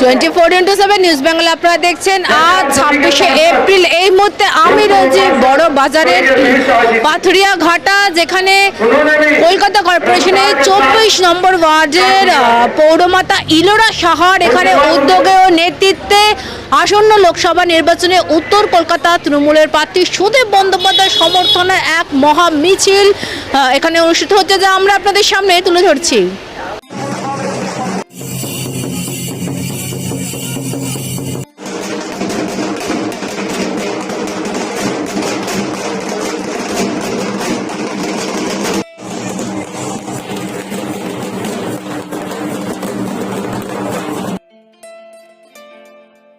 Twenty four into news Bangla আপনারা দেখছেন আজ ছাব্বিশে এপ্রিল। এই মুহূর্তে আমি রয়েছি বড় বাজারের পাথুরিয়া ঘাটা, যেখানে কলকাতা কর্পোরেশনের চব্বিশ নম্বর ওয়ার্ডের পৌরমাতা ইলোরা সাহার এখানে উদ্যোগে ও নেতৃত্বে আসন্ন লোকসভা নির্বাচনে উত্তর কলকাতা তৃণমূলের প্রার্থী সুদেব বন্দ্যোপাধ্যায় সমর্থনে এক মহা মিছিল এখানে অনুষ্ঠিত হচ্ছে। যা আমরা আপনাদের সামনে তুলে ধরছি।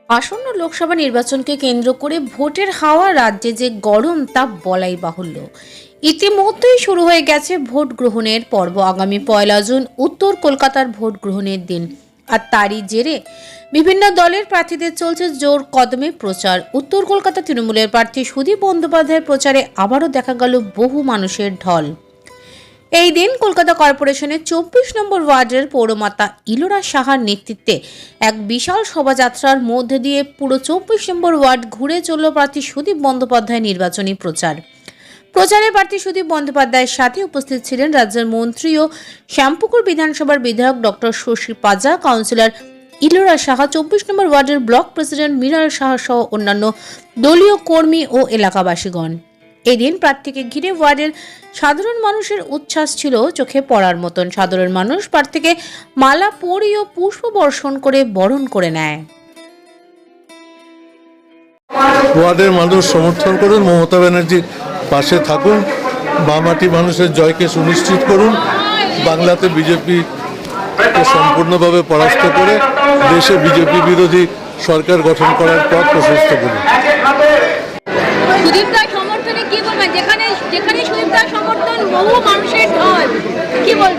আসন্ন লোকসভা নির্বাচনকে কেন্দ্র করে ভোটের হাওয়া রাজ্যে যে গরম, তা বলাই বাহুল্য। ইতিমধ্যেই শুরু হয়ে গেছে ভোট গ্রহণের পর্ব। আগামী পয়লা জুন উত্তর কলকাতার ভোট গ্রহণের দিন। আর তারই জেরে বিভিন্ন দলের প্রার্থীদের চলছে জোর কদমে প্রচার। উত্তর কলকাতা তৃণমূলের প্রার্থী সুদীপ বন্দ্যোপাধ্যায়ের প্রচারে আবারও দেখা গেল বহু মানুষের ঢল। এই দিন কলকাতা কর্পোরেশনের চব্বিশ নম্বর ওয়ার্ডের পৌরমাতা ইলোরা সাহার নেতৃত্বে এক বিশাল শোভাযাত্রার মধ্যে দিয়ে পুরো চব্বিশ নম্বর ওয়ার্ড ঘুরে চলল প্রার্থী সুদীপ বন্দ্যোপাধ্যায় নির্বাচনী প্রচার। প্রচারে প্রার্থী সুদীপ বন্দ্যোপাধ্যায়ের সাথে উপস্থিত ছিলেন রাজ্যের মন্ত্রী ও শ্যামপুকুর বিধানসভার বিধায়ক ডক্টর শশী পাজা, কাউন্সিলর ইলোরা সাহা, চব্বিশ নম্বর ওয়ার্ডের ব্লক প্রেসিডেন্ট মৃণাল সাহা সহ অন্যান্য দলীয় কর্মী ও এলাকাবাসীগণ। এদিন প্রার্থীকে ঘিরে ওয়ার্ডের সাধারণ মানুষের উচ্ছ্বাস ছিল চোখে পড়ার মতন। সাধারণ মানুষ প্রার্থীকে মালা পরি ও পুষ্প বর্ষণ করে বরণ করে নেয়। ওয়ার্ডের মানুষ সমর্থন করুন মমতা ব্যানার্জির পাশে থাকুন বামাটি মানুষের জয়কে সুনিশ্চিত করুন বাংলাতে বিজেপি সম্পূর্ণভাবে পরাস্ত করে দেশে বিজেপি বিরোধী সরকার গঠন করার পথ প্রশস্ত করুন।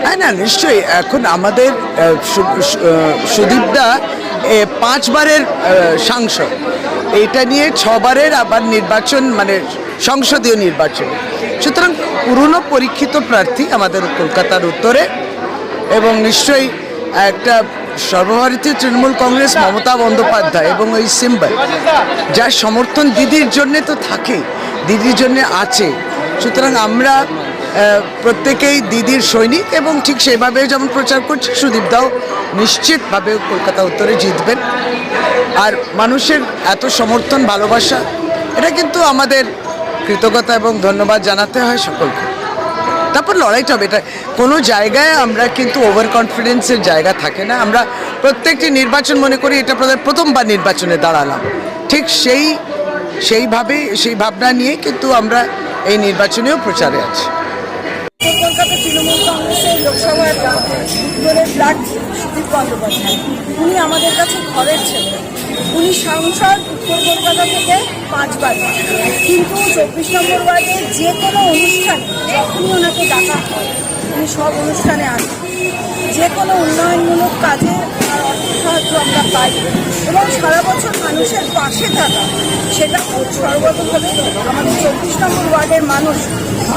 হ্যাঁ না, নিশ্চয়ই। এখন আমাদের সুদীপদা পাঁচবারের সাংসদ। এটা নিয়ে ছবারের আবার নির্বাচন মানে সংসদীয় নির্বাচন। সুতরাং পুরনো পরীক্ষিত প্রার্থী আমাদের কলকাতার উত্তরে এবং নিশ্চয়ই একটা সর্বভারতীয় তৃণমূল কংগ্রেস মমতা বন্দ্যোপাধ্যায় এবং ওই সিম্বল, যার সমর্থন দিদির জন্য তো থাকে, দিদির জন্য আছে। সুতরাং আমরা প্রত্যেকেই দিদির সৈনিক এবং ঠিক সেভাবে যেমন প্রচার করছি সুদীপদাও নিশ্চিতভাবে কলকাতা উত্তরে জিতবেন। আর মানুষের এত সমর্থন, ভালোবাসা, এটা কিন্তু আমাদের কৃতজ্ঞতা এবং ধন্যবাদ জানাতে হয় সকলকে। তারপর লড়াইটা হবে। এটা কোনো জায়গায় আমরা কিন্তু ওভার কনফিডেন্সের জায়গা থাকে না। আমরা প্রত্যেকটি নির্বাচন মনে করি এটা প্রথম- প্রথমবার নির্বাচনে দাঁড়ালাম। ঠিক সেই, সেইভাবে, সেই ভাবনা নিয়ে কিন্তু আমরা এই নির্বাচনেও প্রচারে আছি। কলকাতা তৃণমূল কংগ্রেসের লোকসভার উত্তরের প্রার্থী সুদীপ বন্দ্যোপাধ্যায়। উনি আমাদের কাছে ঘরের ছেলে। উনি সাংসদ উত্তর কলকাতা থেকে পাঁচবার। কিন্তু চব্বিশ নম্বর ওয়ার্ডে যে কোনো অনুষ্ঠানে যখনই ওনাকে ডাকা হয়, উনি সব অনুষ্ঠানে আসেন। যে কোনো উন্নয়নমূলক কাজে সাহায্য আমরা পাই। এবং সারা বছর মানুষের পাশে থাকা, সেটা সর্বতভাবে আমাদের চব্বিশ নম্বর ওয়ার্ডের মানুষ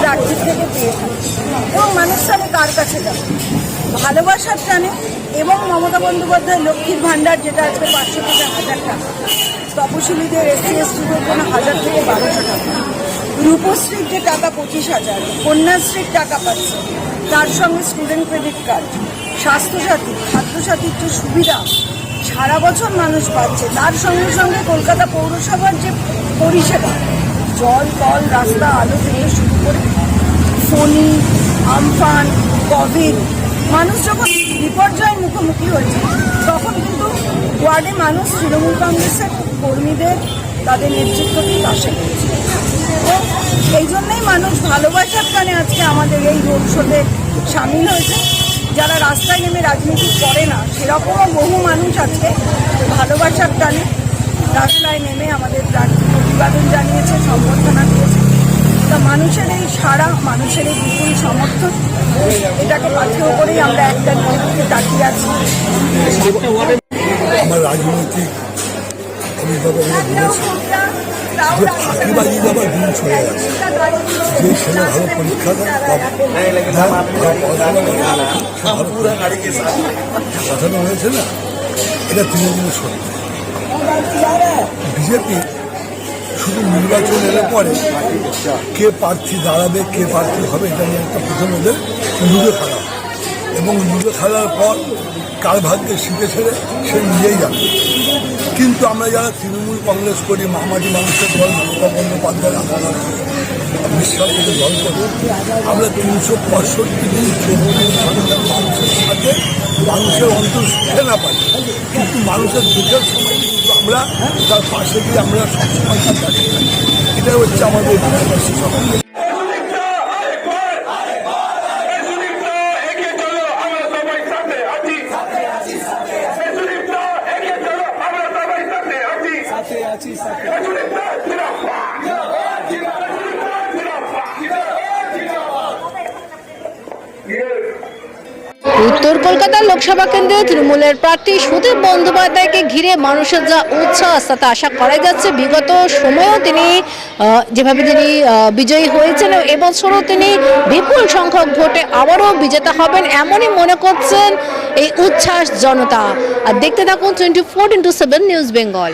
প্রার্থীর থেকে পেয়ে থাকে। এবং মানুষ আমি কার কাছে যাবে? ভালোবাসার টানে এবং মমতা বন্দ্যোপাধ্যায় লক্ষ্মীর ভাণ্ডার, যেটা আজকে পাঁচশো থেকে হাজার টাকা। তপশিলীদের এসসি এসটিদের জন্য হাজার থেকে বারোশো টাকা। রূপশ্রীর যে টাকা পঁচিশ হাজার, কন্যাশ্রীর টাকা পাচ্ছে তার সঙ্গে স্টুডেন্ট ক্রেডিট কার্ড স্বাস্থ্যসাথী খাদ্যসাথীর যে সুবিধা, সারা বছর মানুষ পাচ্ছে। তার সঙ্গে সঙ্গে কলকাতা পৌরসভার যে পরিষেবা, জল, কল, রাস্তা, আলো থেকে শুরু করে ফণি আমফান, কোভিড, মানুষ যখন বিপর্যয়ের মুখোমুখি হয়েছে, তখন কিন্তু ওয়ার্ডে মানুষ তৃণমূল কংগ্রেসের কর্মীদের তাদের নেতৃত্বকেই পাশে পেয়েছে এই জন্যই মানুষ ভালোবাসার টানে আজকে আমাদের এই রোড শোতে সামিল হয়েছে। যারা রাস্তায় নেমে রাজনীতি করে না, সেরকমও বহু মানুষ আজকে ভালোবাসার টানে রাস্তায় নেমে আমাদের প্রতিবাদন জানিয়েছে সম্বর্ধনা দিয়েছে তা মানুষের এই সারা মানুষের এই বিপুল সমর্থন, এটাকে পাথেয় করেই আমরা একটা নির্বাচনে তাকিয়ে আছি। আমার রাজনৈতিক যে গেছে। হয়েছে বিজেপি শুধু নির্বাচন এলে পরে কে প্রার্থী দাঁড়াবে, কে প্রার্থী হবে, এটা নিয়ে একটা প্রথম ওদের লুডো খেলা। এবং লুডো খেলার পর কার ভাগ্যে শিখে ছেড়ে সে নিজেই যাবে। কিন্তু আমরা যারা তৃণমূল কংগ্রেস করি মহামারী মানুষের দল, মমতা বন্দ্যোপাধ্যায় আমরা বিশ্বাস থেকে দল করি আমরা তিনশো পঁয়ষট্টি দিন চব্বিশ ঘণ্টা মানুষের সাথে মানুষের অন্তর সুখে না পাই। কিন্তু মানুষের দুঃখের সময় কিন্তু আমরা তার পাশে গিয়ে আমরা সবসময় তার কাছে থাকি। এটাই হচ্ছে আমাদের বিশ্বাস। সবাই সুদীপ্ত এগিয়ে চলো আমরা সবাই সাথে আছি। সাথে উত্তর কলকাতার লোকসভা কেন্দ্রে তৃণমূলের প্রার্থী সুদীপ বন্দ্যোপাধ্যায়কে ঘিরে মানুষের যা উচ্ছ্বাস, তাতে আশা করা যাচ্ছে। বিগত সময়েও তিনি যেভাবে তিনি বিজয়ী হয়েছেন এবছরও তিনি বিপুল সংখ্যক ভোটে আবারও বিজেতা হবেন এমনই মনে করছেন এই উচ্ছ্বাস জনতা। আর দেখতে থাকুন twenty four into seven news Bengal.